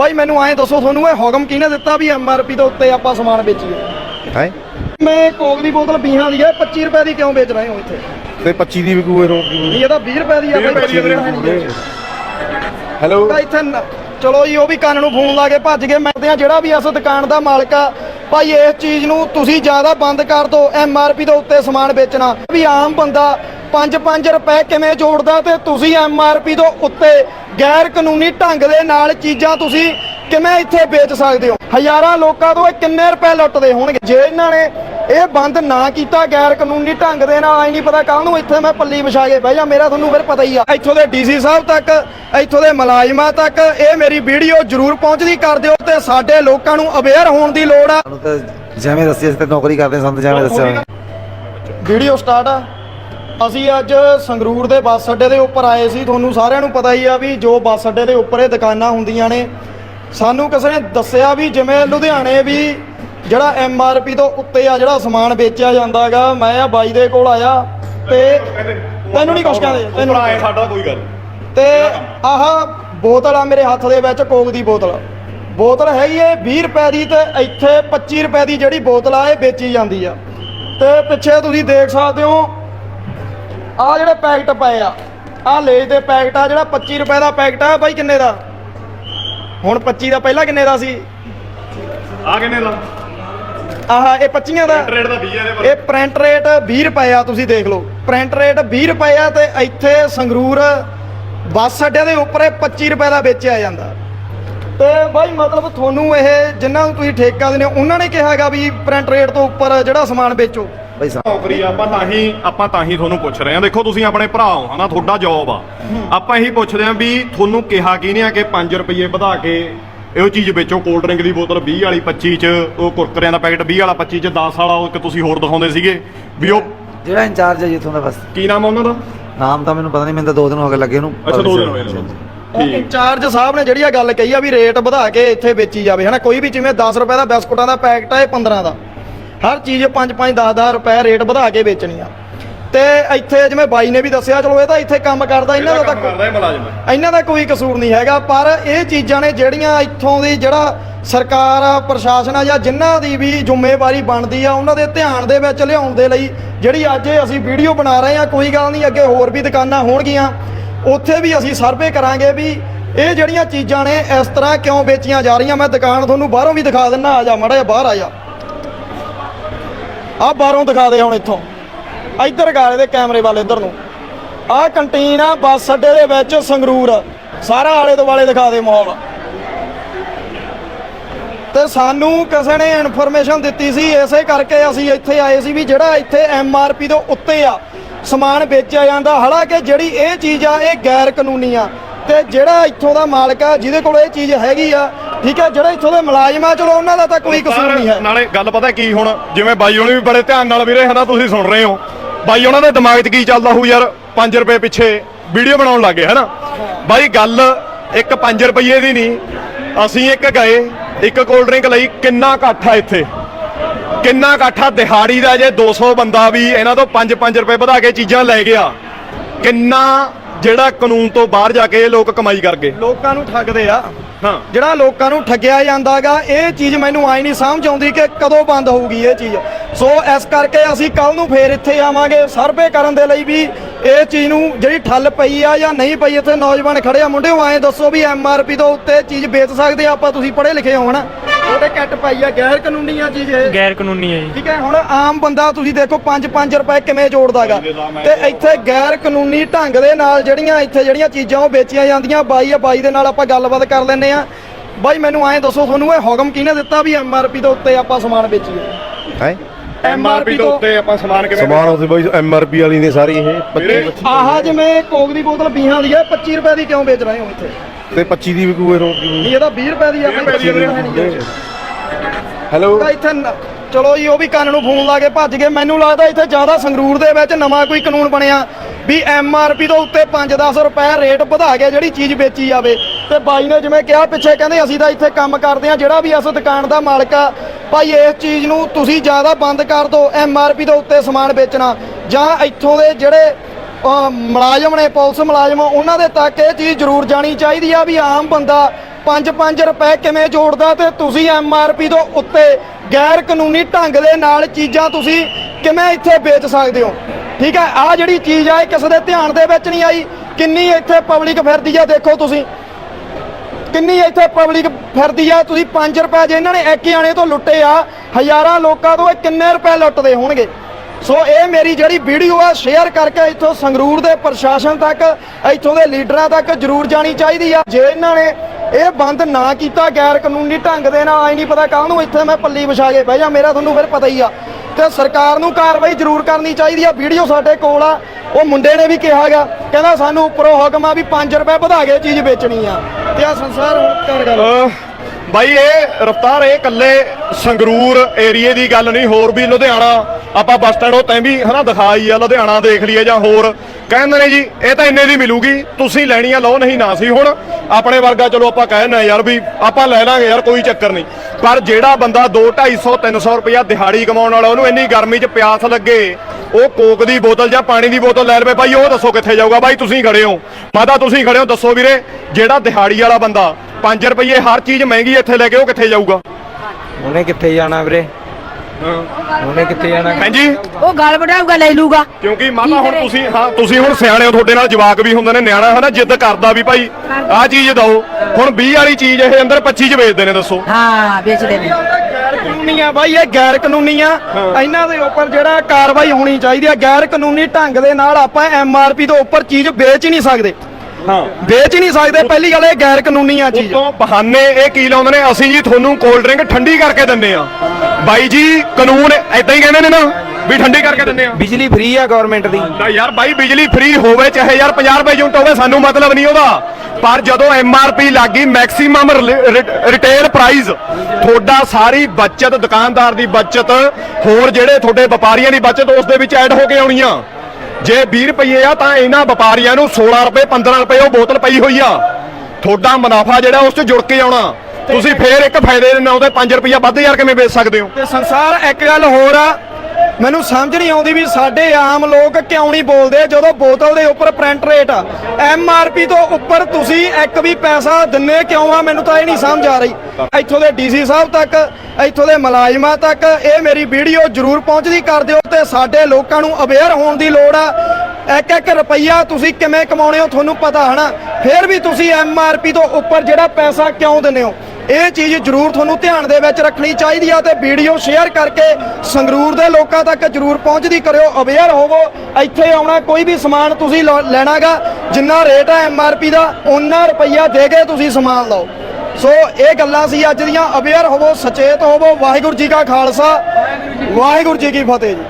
ਬਾਈ ਮੈਨੂੰ ਐਂ ਦੱਸੋ ਤੁਹਾਨੂੰ ਇਹ ਹੁਕਮ ਕਿਹਨੇ ਦਿੱਤਾ ਵੀ ਐਮਆਰਪੀ ਦੇ ਉੱਤੇ ਆਪਾਂ ਸਮਾਨ ਵੇਚੀਏ? ਹੈ? ਮੈਂ ਕੋਕ ਦੀ ਬੋਤਲ 20 ਦੀ ਹੈ 25 ਰੁਪਏ ਦੀ ਕਿਉਂ ਵੇਚ ਰਹੇ ਹੋ ਇੱਥੇ? ਤੇ 25 ਦੀ ਵਿਕੂ ਇਹ ਰੋਕ ਨਹੀਂ ਇਹ ਤਾਂ 20 ਰੁਪਏ ਦੀ ਆ ਬਾਈ 25 ਰੁਪਏ ਦੀ ਹੈਲੋ? ਤਾਂ ਇੱਥੇ ਚਲੋ ਜੀ ਉਹ ਵੀ ਕੰਨ ਨੂੰ ਫੋਨ ਲਾ ਕੇ ਭੱਜ ਗਏ। ਮੈਂ ਆ ਜਿਹੜਾ ਵੀ ਇਸ ਦੁਕਾਨ ਦਾ ਮਾਲਕ ਆ ਭਾਈ ਇਸ ਚੀਜ਼ ਨੂੰ ਤੁਸੀਂ ਜ਼ਿਆਦਾ ਬੰਦ ਕਰ ਦਿਓ ਐਮਆਰਪੀ ਦੇ ਉੱਤੇ ਸਮਾਨ ਵੇਚਣਾ। ਵੀ ਆਮ ਬੰਦਾ 5-5 ਰੁਪਏ ਕਿਵੇਂ ਜੋੜਦਾ ਤੇ ਤੁਸੀਂ ਐਮਆਰਪੀ ਤੋਂ ਉੱਤੇ ਗੈਰ ਕਾਨੂੰਨੀ ਢੰਗ ਦੇ ਨਾਲ ਚੀਜ਼ਾਂ ਤੁਸੀਂ ਕਿਵੇਂ ਇੱਥੇ ਵੇਚ ਸਕਦੇ ਹੋ? ਹਜ਼ਾਰਾਂ ਲੋਕਾਂ ਤੋਂ ਇਹ ਕਿੰਨੇ ਰੁਪਏ ਲੁੱਟਦੇ ਹੋਣਗੇ? ਜੇ ਇਹਨਾਂ ਨੇ ਇਹ ਬੰਦ ਨਾ ਕੀਤਾ ਗੈਰ ਕਾਨੂੰਨੀ ਢੰਗ ਦੇ ਨਾਲ ਆਈ ਨਹੀਂ ਪਤਾ ਕੱਲ ਨੂੰ ਇੱਥੇ ਮੈਂ ਪੱਲੀ ਵਿਛਾ ਕੇ ਬਹਿ ਜਾ ਮੇਰਾ ਤੁਹਾਨੂੰ ਫਿਰ ਪਤਾ ਹੀ ਆ। ਇੱਥੋਂ ਦੇ ਡੀਸੀ ਸਾਹਿਬ ਤੱਕ ਇੱਥੋਂ ਦੇ ਮੁਲਾਜ਼ਮਾਂ ਤੱਕ ਇਹ ਮੇਰੀ ਵੀਡੀਓ ਜ਼ਰੂਰ ਪਹੁੰਚਦੀ ਕਰ ਦਿਓ ਤੇ ਸਾਡੇ ਲੋਕਾਂ ਨੂੰ ਅਵੇਅਰ ਹੋਣ ਦੀ ਲੋੜ ਆ। ਜਿਵੇਂ ਦੱਸਿਆ ਸੀ ਤੇ ਨੌਕਰੀ ਕਰਦੇ ਸੰਤ ਜਿਵੇਂ ਦੱਸਿਆ ਵੀਡੀਓ ਸਟਾਰਟ ਆ। ਅਸੀਂ ਅੱਜ ਸੰਗਰੂਰ ਦੇ ਬੱਸ ਅੱਡੇ ਦੇ ਉੱਪਰ ਆਏ ਸੀ। ਤੁਹਾਨੂੰ ਸਾਰਿਆਂ ਨੂੰ ਪਤਾ ਹੀ ਆ ਵੀ ਜੋ ਬੱਸ ਅੱਡੇ ਦੇ ਉੱਪਰ ਇਹ ਦੁਕਾਨਾਂ ਹੁੰਦੀਆਂ ਨੇ ਸਾਨੂੰ ਕਿਸੇ ਨੇ ਦੱਸਿਆ ਵੀ ਜਿਵੇਂ ਲੁਧਿਆਣੇ ਵੀ ਜਿਹੜਾ ਐਮਆਰਪੀ ਤੋਂ ਉੱਤੇ ਆ ਜਿਹੜਾ ਸਮਾਨ ਵੇਚਿਆ ਜਾਂਦਾਗਾ ਮੈਂ ਆ ਬਾਈ ਦੇ ਕੋਲ ਆਇਆ ਤੇ ਤੈਨੂੰ ਨਹੀਂ ਕੁਛ ਕਹਿੰਦੇ ਤੈਨੂੰ ਹੈ ਸਾਡਾ ਕੋਈ ਗੱਲ ਤੇ ਆਹ ਬੋਤਲ ਆ ਮੇਰੇ ਹੱਥ ਦੇ ਵਿੱਚ ਕੋਕ ਦੀ ਬੋਤਲ। ਬੋਤਲ ਹੈਗੀ ਏ 20 ਰੁਪਏ ਦੀ ਤੇ ਇੱਥੇ 25 ਰੁਪਏ ਦੀ ਜਿਹੜੀ ਬੋਤਲ ਆ ਇਹ ਵੇਚੀ ਜਾਂਦੀ ਆ। ਤੇ ਪਿੱਛੇ ਤੁਸੀਂ ਦੇਖ ਸਕਦੇ ਹੋ ਆ ਜਿਹੜੇ ਪੈਕਟ ਪਏ ਆ ਆ ਲੇਜ ਦੇ ਪੈਕਟ ਆ ਜਿਹੜਾ 25 ਰੁਪਏ ਦਾ ਪੈਕਟ ਆ ਬਾਈ ਕਿੰਨੇ ਦਾ? ਹੁਣ 25 ਦਾ ਪਹਿਲਾਂ ਕਿੰਨੇ ਦਾ ਸੀ? ਆ ਕਿੰਨੇ ਦਾ? ਆਹ ਇਹ 25 ਦਾ? ਰੇਟ ਦਾ 20 ਦੇ ਇਹ ਪ੍ਰਿੰਟ ਰੇਟ 20 ਰੁਪਏ ਆ ਤੁਸੀਂ ਦੇਖ ਲਓ। ਪ੍ਰਿੰਟ ਰੇਟ 20 ਰੁਪਏ ਆ ਤੇ ਇੱਥੇ ਸੰਗਰੂਰ ਬੱਸ ਅੱਡੇ ਦੇ ਉੱਪਰ ਇਹ 25 ਰੁਪਏ ਦਾ ਵੇਚਿਆ ਜਾਂਦਾ। ਤੇ ਬਾਈ ਮਤਲਬ ਤੁਹਾਨੂੰ ਇਹ ਜਿਨ੍ਹਾਂ ਨੂੰ ਤੁਸੀਂ ਠੇਕਾ ਦਿੰਦੇ ਹੋ ਉਹਨਾਂ ਨੇ ਕਿਹਾ ਹੈਗਾ ਵੀ ਪ੍ਰਿੰਟ ਰੇਟ ਤੋਂ ਉੱਪਰ ਜਿਹੜਾ ਸਮਾਨ ਵੇਚੋ। ਬਈ ਸਾ- ਨੌਕਰੀ ਆਪਾਂ ਤਾਂ ਹੀ ਆਪਾਂ ਤਾਂ ਹੀ ਤੁਹਾਨੂੰ ਪੁੱਛ ਰਹੇ ਹਾਂ। ਦੇਖੋ ਤੁਸੀਂ ਆਪਣੇ ਭਰਾ ਹੋ ਹਨਾ ਤੁਹਾਡਾ ਜੌਬ ਆ। ਆਪਾਂ ਇਹੀ ਪੁੱਛਦੇ ਹਾਂ ਵੀ ਤੁਹਾਨੂੰ ਕਿਹਾ ਕੀ ਨਹੀਂ ਆ ਕਿ 5 ਰੁਪਏ ਵਧਾ ਕੇ ਇਹੋ ਚੀਜ਼ ਵੇਚੋ ਕੋਲਡ ਡਰਿੰਕ ਦੀ ਬੋਤਲ 20 ਵਾਲੀ 25 ਚ ਉਹ ਕੁਰਕਰਿਆਂ ਦਾ ਪੈਕਟ 20 ਵਾਲਾ 25 ਚ 10 ਵਾਲਾ ਉਹ ਇੱਕ ਤੁਸੀਂ ਹੋਰ ਦਿਖਾਉਂਦੇ ਸੀਗੇ ਵੀ ਉਹ ਜਿਹੜਾ ਇੰਚਾਰਜ ਹੈ ਜੀ ਇੱਥੋਂ ਦਾ ਬਸ। ਕੀ ਨਾਮ ਆ ਉਹਨਾਂ ਦਾ? ਨਾਮ ਤਾਂ ਮੈਨੂੰ ਪਤਾ ਨਹੀਂ ਮੈਨੂੰ ਤਾਂ ਦੋ ਦਿਨ ਹੋ ਗਏ ਲੱਗੇ ਨੂੰ। ਅੱਛਾ ਦੋ ਦਿਨ ਹੋਏ ਨੇ। ਇੰਚਾਰਜ ਸਾਹਿਬ ਨੇ ਜਿਹੜੀ ਆ ਗੱਲ ਕਹੀ ਆ ਵੀ ਰੇਟ ਵਧਾ ਕੇ ਇੱਥੇ ਵੇਚੀ ਜਾਵੇ ਹਨਾ? ਕੋਈ ਵੀ ਜਿਵੇਂ 10 ਰੁਪਏ ਦਾ ਬਿਸਕੁਟਾਂ ਦਾ ਪੈਕਟ ਆ ਇਹ 15 ਦਾ। ਹਰ ਚੀਜ਼ 5 5 10 10 ਰੁਪਏ ਰੇਟ ਵਧਾ ਕੇ ਵੇਚਣੀ ਆ। ਤੇ ਇੱਥੇ ਜਿਵੇਂ ਬਾਈ ਨੇ ਵੀ ਦੱਸਿਆ ਚਲੋ ਇਹ ਤਾਂ ਇੱਥੇ ਕੰਮ ਕਰਦਾ ਇਹਨਾਂ ਦਾ ਤਾਂ ਇਹਨਾਂ ਦਾ ਕੋਈ ਕਸੂਰ ਨਹੀਂ ਹੈਗਾ ਪਰ ਇਹ ਚੀਜ਼ਾਂ ਨੇ ਜਿਹੜੀਆਂ ਇੱਥੋਂ ਦੀ ਜਿਹੜਾ ਸਰਕਾਰ ਆ ਪ੍ਰਸ਼ਾਸਨ ਆ ਜਾਂ ਜਿਨ੍ਹਾਂ ਦੀ ਵੀ ਜ਼ਿੰਮੇਵਾਰੀ ਬਣਦੀ ਆ ਉਹਨਾਂ ਦੇ ਧਿਆਨ ਦੇ ਵਿੱਚ ਲਿਆਉਣ ਦੇ ਲਈ ਜਿਹੜੀ ਅੱਜ ਅਸੀਂ ਵੀਡੀਓ ਬਣਾ ਰਹੇ ਆ ਕੋਈ ਗੱਲ ਨਹੀਂ ਅੱਗੇ ਹੋਰ ਵੀ ਦੁਕਾਨਾਂ ਹੋਣਗੀਆਂ। ਉੱਥੇ ਵੀ ਅਸੀਂ ਸਰਵੇ ਕਰਾਂਗੇ ਵੀ ਇਹ ਜਿਹੜੀਆਂ ਚੀਜ਼ਾਂ ਨੇ, ਇਸ ਤਰ੍ਹਾਂ ਕਿਉਂ ਵੇਚੀਆਂ ਜਾ ਰਹੀਆਂ? ਮੈਂ ਦੁਕਾਨ ਤੁਹਾਨੂੰ ਬਾਹਰੋਂ ਵੀ ਦਿਖਾ ਦਿੰਨਾ, ਆ ਜਾ, ਮਾੜਾ ਜਿਹਾ ਬਾਹਰ ਆ ਜਾ। ਆ ਬਾਹਰੋਂ ਦਿਖਾ ਦੇ ਹੁਣ ਇੱਥੋਂ। ਇੱਧਰ ਗਾਲੇ ਦੇ ਕੈਮਰੇ ਵੱਲ, ਇੱਧਰ ਨੂੰ। ਆਹ ਕੰਟੀਨ ਆ, ਬੱਸ ਅੱਡੇ ਦੇ ਵਿੱਚ, ਸੰਗਰੂਰ। ਸਾਰਾ ਆਲੇ ਦੁਆਲੇ ਦਿਖਾ ਦੇ ਮਾਹੌਲ। ਤੇ ਸਾਨੂੰ ਕਿਸੇ ਨੇ ਇਨਫੋਰਮੇਸ਼ਨ ਦਿੱਤੀ ਸੀ, ਇਸੇ ਕਰਕੇ ਅਸੀਂ ਇੱਥੇ ਆਏ ਸੀ ਵੀ ਜਿਹੜਾ ਇੱਥੇ ਐੱਮ ਆਰ ਪੀ ਤੋਂ ਉੱਤੇ ਆ ਸਮਾਨ ਵੇਚਿਆ ਜਾਂਦਾ। ਹਾਲਾਂਕਿ ਜਿਹੜੀ ਇਹ ਚੀਜ਼ ਆ ਇਹ ਗੈਰ ਕਾਨੂੰਨੀ ਆ। ਤੇ ਜਿਹੜਾ ਇੱਥੋਂ ਦਾ ਮਾਲਕ ਆ ਜਿਹਦੇ ਕੋਲ ਇਹ ਚੀਜ਼ ਹੈਗੀ ਆ ਠੀਕ ਹੈ ਜਿਹੜਾ ਇੱਥੋਂ ਦੇ ਮੁਲਾਜ਼ਮ ਆ ਚਲੋ ਉਹਨਾਂ ਦਾ ਤਾਂ ਕੋਈ ਕਸੂਰ ਨਹੀਂ ਹੈ। ਨਾਲੇ ਗੱਲ ਪਤਾ ਕੀ ਹੁਣ ਜਿਵੇਂ ਬਾਈ ਹੋਣੀ ਵੀ ਬੜੇ ਧਿਆਨ ਨਾਲ ਵੀਰੇ ਹਨਾ ਤੁਸੀਂ ਸੁਣ ਰਹੇ ਹੋ। ਬਾਈ ਉਹਨਾਂ ਦੇ ਦਿਮਾਗ 'ਚ ਕੀ ਚੱਲਦਾ ਹੋਊ ਯਾਰ? 5 ਰੁਪਏ ਪਿੱਛੇ ਵੀਡੀਓ ਬਣਾਉਣ ਲੱਗੇ ਹਨਾ? ਬਾਈ ਗੱਲ ਇੱਕ 5 ਰੁਪਏ ਦੀ ਨਹੀਂ ਅਸੀਂ ਇੱਕ ਗਏ ਇੱਕ ਕੋਲਡ ਡਰਿੰਕ ਲਈ ਕਿੰਨਾ ਇਕੱਠ ਆ ਇੱਥੇ? ਕਿੰਨਾ ਇਕੱਠ ਦਿਹਾੜੀ ਦਾ ਜੇ 200 ਬੰਦਾ ਵੀ ਇਹਨਾਂ ਤੋਂ 5-5 ਰੁਪਏ ਵਧਾ ਕੇ ਚੀਜ਼ਾਂ ਲੈ ਗਿਆ ਕਿੰਨਾ ਜਿਹੜਾ ਕਾਨੂੰਨ ਤੋਂ ਬਾਹਰ ਜਾ ਕੇ ਇਹ ਲੋਕ ਕਮਾਈ ਕਰ ਗਏ? ਲੋਕਾਂ ਨੂੰ ਠੱਗਦੇ ਆ। ਹਾਂ। ਜਿਹੜਾ ਲੋਕਾਂ ਨੂੰ ਠੱਗਿਆ ਜਾਂਦਾਗਾ ਇਹ ਚੀਜ਼ ਮੈਨੂੰ ਆਈ ਨਹੀਂ ਸਮਝ ਆਉਂਦੀ ਕਿ ਕਦੋਂ ਬੰਦ ਹੋਊਗੀ ਇਹ ਚੀਜ਼। ਸੋ ਇਸ ਕਰਕੇ ਅਸੀਂ ਕੱਲ ਨੂੰ ਫੇਰ ਇੱਥੇ ਆਵਾਂਗੇ ਸਰਵੇ ਕਰਨ ਦੇ ਲਈ ਵੀ ਇਹ ਚੀਜ਼ ਨੂੰ ਜਿਹੜੀ ਠੱਲ ਪਈ ਆ ਜਾਂ ਨਹੀਂ ਪਈ ਇੱਥੇ ਨੌਜਵਾਨ ਖੜੇ ਆ। ਮੁੰਡਿਓ ਐਂ ਦੱਸੋ ਵੀ ਐਮਆਰਪੀ ਤੋਂ ਉੱਤੇ ਚੀਜ਼ ਵੇਚ ਸਕਦੇ ਆ? ਆਪਾਂ ਤੁਸੀਂ ਪੜ੍ਹੇ ਲਿਖੇ ਹੋ ਹਨਾ ਉਹਦੇ ਕੱਟ ਪਈ ਆ ਗੈਰ ਕਾਨੂੰਨੀ ਆ ਚੀਜ਼ ਇਹ। ਗੈਰ ਕਾਨੂੰਨੀ ਹੈ ਜੀ। ਠੀਕ ਹੈ ਹੁਣ ਆਮ ਬੰਦਾ ਤੁਸੀਂ ਦੇਖੋ 5-5 ਰੁਪਏ ਕਿਵੇਂ ਜੋੜਦਾਗਾ। ਤੇ ਇੱਥੇ ਗੈਰ ਕਾਨੂੰਨੀ ਢੰਗ ਦੇ ਨਾਲ ਜਿਹੜੀਆਂ ਇੱਥੇ ਜਿਹੜੀਆਂ ਚੀਜ਼ਾਂ ਉਹ ਵੇਚੀਆਂ ਜਾਂਦੀਆਂ ਬਾਈ ਆ ਬਾਈ ਦੇ ਨਾਲ ਆਪਾਂ ਗੱਲਬਾਤ ਕਰ ਲੈਂਦੇ ਆ ਬਾਈ ਮੈਨੂੰ ਐਂ ਦੱਸੋ ਤੁਹਾਨੂੰ ਇਹ ਹੁਕਮ ਕਿਹਨੇ ਦਿੱਤਾ ਵੀ ਐਮਆਰਪੀ ਦੇ ਉੱਤੇ ਆਪਾਂ ਸਮਾਨ ਵੇਚੀਏ? ਹੈ? ਐਮਆਰਪੀ ਤੋਂ ਉੱਤੇ ਆਪਾਂ ਸਮਾਨ ਕਿਵੇਂ ਸਮਾਨ ਉਸੇ ਬਾਈ ਐਮਆਰਪੀ ਵਾਲੀ ਨੇ ਸਾਰੀ ਇਹ 25 ਆਹ ਜਿਵੇਂ ਕੋਕ ਦੀ ਬੋਤਲ 20 ਦੀ ਹੈ 25 ਰੁਪਏ ਦੀ ਕਿਉਂ ਵੇਚ ਰਹੇ ਹੋ ਇੱਥੇ? ਤੇ 25 ਦੀ ਵਿਕੂ ਇਹ ਰੋਕ ਨਹੀਂ ਇਹਦਾ 20 ਰੁਪਏ ਦੀ ਆ ਬਾਈ 25 ਰੁਪਏ ਦੀ। ਹੈ ਹੈਲੋ। ਤਾਂ ਇੱਥੇ ਨ- ਚਲੋ ਜੀ ਉਹ ਵੀ ਕੰਨ ਨੂੰ ਫੋਨ ਲਾ ਕੇ ਭੱਜ ਗਏ। ਮੈਨੂੰ ਲੱਗਦਾ ਇੱਥੇ ਜ਼ਿਆਦਾ ਸੰਗਰੂਰ ਦੇ ਵਿੱਚ ਨਵਾਂ ਕੋਈ ਕਾਨੂੰਨ ਬਣਿਆ ਵੀ ਐਮਆਰਪੀ ਤੋਂ ਉੱਤੇ 5-10 ਰੁਪਏ ਰੇਟ ਵਧਾ ਕੇ ਜਿਹੜੀ ਚੀਜ਼ ਵੇਚੀ ਜਾਵੇ। ਤੇ ਬਾਈ ਨੇ ਜਿਵੇਂ ਕਿਹਾ ਪਿੱਛੇ ਕਹਿੰਦੇ ਅਸੀਂ ਤਾਂ ਇੱਥੇ ਕੰਮ ਕਰਦੇ ਆ ਜਿਹੜਾ ਵੀ ਇਸ ਦੁਕਾਨ ਦਾ ਮਾਲਕ ਆ ਭਾਈ ਇਸ ਚੀਜ਼ ਨੂੰ ਤੁਸੀਂ ਜ਼ਿਆਦਾ ਬੰਦ ਕਰ ਦਿਓ ਐਮਆਰਪੀ ਤੋਂ ਉੱਤੇ ਸਮਾਨ ਵੇਚਣਾ। ਜਾਂ ਇੱਥੋਂ ਦੇ ਜਿਹੜੇ ਮੁਲਾਜ਼ਮ ਨੇ, ਪੁਲਿਸ ਮੁਲਾਜ਼ਮ, ਉਹਨਾਂ ਦੇ ਤੱਕ ਇਹ ਚੀਜ਼ ਜ਼ਰੂਰ ਜਾਣੀ ਚਾਹੀਦੀ ਆ ਵੀ ਆਮ ਬੰਦਾ 5-5 ਰੁਪਏ ਕਿਵੇਂ ਜੋੜਦਾ ਤੇ ਤੁਸੀਂ ਐਮਆਰਪੀ ਤੋਂ ਉੱਤੇ ਗੈਰ ਕਾਨੂੰਨੀ ਢੰਗ ਦੇ ਨਾਲ ਚੀਜ਼ਾਂ ਤੁਸੀਂ ਕਿਵੇਂ ਇੱਥੇ ਵੇਚ ਸਕਦੇ ਹੋ? ਠੀਕ ਹੈ? ਆ ਜਿਹੜੀ ਚੀਜ਼ ਆ, ਇਹ ਕਿਸੇ ਦੇ ਧਿਆਨ ਦੇ ਵਿੱਚ ਨਹੀਂ ਆਈ। ਕਿੰਨੀ ਇੱਥੇ ਪਬਲਿਕ ਫਿਰਦੀ ਆ, ਦੇਖੋ ਤੁਸੀਂ। ਕਿੰਨੀ ਇੱਥੇ ਪਬਲਿਕ ਫਿਰਦੀ ਆ, ਤੁਸੀਂ 5 ਰੁਪਏ ਜੇ ਇਹਨਾਂ ਨੇ ਇੱਕ ਜਾਣੇ ਤੋਂ ਲੁੱਟੇ ਆ, ਹਜ਼ਾਰਾਂ ਲੋਕਾਂ ਤੋਂ ਇਹ ਕਿੰਨੇ ਰੁਪਏ ਲੁੱਟਦੇ ਹੋਣਗੇ? ਸੋ ਇਹ ਮੇਰੀ ਜਿਹੜੀ ਵੀਡੀਓ ਆ ਸ਼ੇਅਰ ਕਰਕੇ ਇੱਥੋਂ ਸੰਗਰੂਰ ਦੇ ਪ੍ਰਸ਼ਾਸਨ ਤੱਕ, ਇੱਥੋਂ ਦੇ ਲੀਡਰਾਂ ਤੱਕ ਜ਼ਰੂਰ ਜਾਣੀ ਚਾਹੀਦੀ ਆ। ਜੇ ਇਹਨਾਂ ਨੇ ਇਹ ਬੰਦ ਨਾ ਕੀਤਾ ਗੈਰ ਕਾਨੂੰਨੀ ਢੰਗ ਦੇ ਨਾਲ ਆਈ ਨਹੀਂ ਪਤਾ ਕੱਲ ਨੂੰ ਇੱਥੇ ਮੈਂ ਪੱਲੀ ਵਿਛਾ ਕੇ ਬਹਿ ਜਾ, ਮੇਰਾ ਤੁਹਾਨੂੰ ਫਿਰ ਪਤਾ ਹੀ ਆ। ਤੇ ਸਰਕਾਰ ਨੂੰ ਕਾਰਵਾਈ ਜ਼ਰੂਰ ਕਰਨੀ ਚਾਹੀਦੀ ਆ। ਵੀਡੀਓ ਸਾਡੇ ਕੋਲ ਆ, ਉਹ ਮੁੰਡੇ ਨੇ ਵੀ ਕਿਹਾਗਾ ਕਹਿੰਦਾ ਸਾਨੂੰ ਉੱਪਰੋਂ ਹੁਕਮ ਆ ਵੀ 5 ਰੁਪਏ ਵਧਾ ਕੇ ਚੀਜ਼ ਵੇਚਣੀ ਆ। ਤੇ ਆ ਸੰਸਾਰ ਹੁਣ ਕਰ ਗੱਲ। ਬਾਈ, ਇਹ ਰਫਤਾਰ, ਇਹ ਕੱਲੇ ਸੰਗਰੂਰ ਏਰੀਏ ਦੀ ਗੱਲ ਨਹੀਂ, ਹੋਰ ਵੀ ਲੁਧਿਆਣਾ, ਆਪਾਂ ਬੱਸ ਸਟੈਂਡ, ਉਹ ਤੈਂ ਵੀ ਹਨਾ ਦਿਖਾਈ ਆ, ਲੁਧਿਆਣਾ ਦੇਖ ਲਈਏ ਜਾਂ ਹੋਰ। ਕਹਿੰਦੇ ਨੇ ਜੀ, ਇਹ ਤਾਂ ਇੰਨੇ ਦੀ ਮਿਲੂਗੀ, ਤੁਸੀਂ ਲੈਣੀ ਆ ਲਓ, ਨਹੀਂ ਨਾ ਸੀ ਹੁਣ। ਆਪਣੇ ਵਰਗਾ ਚਲੋ ਆਪਾਂ ਕਹਿੰਦੇ ਯਾਰ ਵੀ ਆਪਾਂ ਲੈ ਲਾਂਗੇ ਯਾਰ, ਕੋਈ ਚੱਕਰ ਨਹੀਂ। ਪਰ ਜਿਹੜਾ ਬੰਦਾ 2 250 300 ਰੁਪਇਆ ਦਿਹਾੜੀ ਕਮਾਉਣ ਵਾਲਾ, ਉਹਨੂੰ ਇੰਨੀ ਗਰਮੀ 'ਚ ਪਿਆਸ ਲੱਗੇ, ਉਹ ਕੋਕ ਦੀ ਬੋਤਲ ਜਾਂ ਪਾਣੀ ਦੀ ਬੋਤਲ ਲੈ ਲਵੇ ਭਾਈ ਉਹ ਦੱਸੋ ਕਿੱਥੇ ਜਾਊਗਾ? ਭਾਈ ਤੁਸੀਂ ਖੜੇ ਹੋ। ਮਾਤਾ, ਤੁਸੀਂ ਖੜੇ ਹੋ, ਦੱਸੋ ਵੀਰੇ, ਜਿਹੜਾ ਦਿਹਾੜੀ ਵਾਲਾ ਬੰਦਾ 5 ਰੁਪਏ ਹਰ ਚੀਜ਼ ਮਹਿੰਗੀ ਇੱਥੇ ਲੈ ਕੇ ਉਹ ਕਿੱਥੇ ਜਾਊਗਾ? ਉਹਨੇ ਕਿੱਥੇ ਜਾਣਾ ਵੀਰੇ? ਉਹਨੇ ਕਿੱਥੇ ਜਾਣਾ? ਹਾਂਜੀ। ਉਹ ਗੱਲ ਬਣਾਊਗਾ ਲੈ ਲੂਗਾ। ਕਿਉਂਕਿ ਮਾਤਾ ਹੁਣ ਤੁਸੀਂ ਹਾਂ ਤੁਸੀਂ ਹੁਣ ਸਿਆਣੇ ਹੋ ਤੁਹਾਡੇ ਨਾਲ ਜਵਾਕ ਵੀ ਹੁੰਦੇ ਨੇ ਨਿਆਣਾ ਹਨਾ ਜਿੱਦ ਕਰਦਾ ਵੀ ਭਾਈ ਆਹ ਚੀਜ਼ ਦਿਓ। ਹੁਣ 20 ਵਾਲੀ ਚੀਜ਼ ਇਹ ਅੰਦਰ 25 ਚ ਵੇਚਦੇ ਨੇ ਦੱਸੋ। ਹਾਂ ਵੇਚਦੇ ਨੇ। ਗੈਰ ਕਾਨੂੰਨੀ ਆ ਬਾਈ ਇਹ ਗੈਰ ਕਾਨੂੰਨੀ ਆ ਇਹਨਾਂ ਦੇ ਉੱਪਰ ਜਿਹੜਾ ਕਾਰਵਾਈ ਹੋਣੀ ਚਾਹੀਦੀ ਆ ਗੈਰ ਕਾਨੂੰਨੀ ਢੰਗ ਦੇ ਨਾਲ ਆਪਾਂ ਐਮਆਰਪੀ ਤੋਂ ਉੱਪਰ ਚੀਜ਼ ਵੇਚ ਹੀ ਨਹੀਂ ਸਕਦੇ। ਹਾਂ। ਵੇਚ ਨਹੀਂ ਸਕਦੇ। ਪਹਿਲੀ ਗੱਲ ਇਹ ਗੈਰ ਕਾਨੂੰਨੀ ਆ ਚੀਜ਼। ਉਤੋਂ ਬਹਾਨੇ ਇਹ ਕੀ ਲਾਉਂਦੇ ਨੇ? ਅਸੀਂ ਜੀ ਤੁਹਾਨੂੰ ਕੋਲਡ ਡਰਿੰਕ ਠੰਡੀ ਕਰਕੇ ਦਿੰਦੇ ਆ ਬਾਈ ਜੀ ਕਾਨੂੰਨ ਐਦਾਂ ਹੀ ਕਹਿੰਦੇ ਨੇ ਨਾ ਵੀ ਠੰਡੀ ਕਰਕੇ ਦਿੰਦੇ ਆ ਬਿਜਲੀ ਫ੍ਰੀ ਆ ਗਵਰਨਮੈਂਟ ਦੀ। ਤਾਂ ਯਾਰ ਬਾਈ ਬਿਜਲੀ ਫ੍ਰੀ ਹੋਵੇ ਚਾਹੇ ਯਾਰ 50 ਰੁਪਏ ਯੂਨਿਟ ਹੋਵੇ ਸਾਨੂੰ ਮਤਲਬ ਨਹੀਂ ਉਹਦਾ। ਪਰ ਜਦੋਂ ਐਮਆਰਪੀ ਲੱਗੀ ਮੈਕਸਿਮਮ ਰਿਟੇਲ ਪ੍ਰਾਈਸ ਤੁਹਾਡਾ ਸਾਰੀ ਬਚਤ ਦੁਕਾਨਦਾਰ ਦੀ ਬਚਤ ਹੋਰ ਜਿਹੜੇ ਤੁਹਾਡੇ ਵਪਾਰੀਆਂ ਦੀ ਬਚਤ ਉਸ ਦੇ ਵਿੱਚ ਐਡ ਹੋ ਕੇ ਆਉਣੀ ਆ। ਜੇ 20 ਰੁਪਏ ਆ ਤਾਂ ਇਹਨਾਂ ਵਪਾਰੀਆਂ ਨੂੰ 16 ਰੁਪਏ 15 ਰੁਪਏ ਉਹ ਬੋਤਲ ਪਈ ਹੋਈ ਆ। ਤੁਹਾਡਾ ਮੁਨਾਫਾ ਜਿਹੜਾ ਉਸ 'ਚ ਜੁੜ ਕੇ ਆਉਣਾ। ਤੁਸੀਂ ਫੇਰ ਇੱਕ ਫਾਇਦੇ ਦੇ ਨਾਂ ਤੇ 5 ਰੁਪਏ ਵੱਧ ਯਾਰ ਕਿਵੇਂ ਵੇਚ ਸਕਦੇ ਹੋ? ਤੇ ਸੰਸਾਰ ਇੱਕ ਗੱਲ ਹੋਰ ਆ ਮੈਨੂੰ ਸਮਝ ਨਹੀਂ ਆਉਂਦੀ ਵੀ ਸਾਡੇ ਆਮ ਲੋਕ ਕਿਉਂ ਨਹੀਂ ਬੋਲਦੇ ਜਦੋਂ ਬੋਤਲ ਦੇ ਉੱਪਰ ਪ੍ਰਿੰਟ ਰੇਟ ਆ। ਪੀ ਤੋਂ ਉੱਪਰ ਤੁਸੀਂ ਇੱਕ ਵੀ ਪੈਸਾ ਦਿੰਨੇ ਕਿਉਂ ਆ? ਮੈਨੂੰ ਤਾਂ ਇਹ ਨਹੀਂ ਸਮਝ ਆ ਰਹੀ। ਇੱਥੋਂ ਦੇ ਡੀਸੀ ਸਾਹਿਬ ਤੱਕ, ਇੱਥੋਂ ਦੇ ਮੁਲਾਜ਼ਮਾਂ ਤੱਕ ਇਹ ਮੇਰੀ ਵੀਡੀਓ ਜ਼ਰੂਰ ਪਹੁੰਚਦੀ ਕਰ ਦਿਓ ਤੇ ਸਾਡੇ ਲੋਕਾਂ ਨੂੰ ਅਵੇਅਰ ਹੋਣ ਦੀ ਲੋੜ ਆ। ਇੱਕ ਇੱਕ ਰੁਪਈਆ ਤੁਸੀਂ ਕਿਵੇਂ ਕਮਾਉਣੇ ਹੋ ਤੁਹਾਨੂੰ ਪਤਾ ਹਨਾ। ਫਿਰ ਵੀ ਤੁਸੀਂ ਐੱਮ ਆਰ ਪੀ ਤੋਂ ਉੱਪਰ ਜਿਹੜਾ ਪੈਸਾ ਕਿਉਂ ਦਿੰਦੇ ਹੋ? ਇਹ ਚੀਜ਼ ਜ਼ਰੂਰ ਤੁਹਾਨੂੰ ਧਿਆਨ ਦੇ ਵਿੱਚ ਰੱਖਣੀ ਚਾਹੀਦੀ ਆ ਤੇ ਵੀਡੀਓ ਸ਼ੇਅਰ ਕਰਕੇ ਸੰਗਰੂਰ ਦੇ ਲੋਕਾਂ ਤੱਕ ਜ਼ਰੂਰ ਪਹੁੰਚਦੀ ਕਰਿਓ ਅਵੇਅਰ ਹੋਵੋ, ਇੱਥੇ ਆਉਣਾ ਕੋਈ ਵੀ ਸਮਾਨ ਤੁਸੀਂ ਲਓ- ਲੈਣਾਗਾ, ਜਿੰਨਾ ਰੇਟ ਹੈ ਐਮਆਰਪੀ ਦਾ ਉਹਨਾਂ ਰੁਪਈਆ ਦੇ ਕੇ ਤੁਸੀਂ ਸਮਾਨ ਲਓ। ਸੋ ਇਹ ਗੱਲਾਂ ਸੀ ਅੱਜ ਦੀਆਂ ਅਵੇਅਰ ਹੋਵੋ, ਸਚੇਤ ਹੋਵੋ, ਵਾਹਿਗੁਰੂ ਜੀ ਕਾ ਖਾਲਸਾ, ਵਾਹਿਗੁਰੂ ਜੀ ਕੀ ਫਤਿਹ ਜੀ।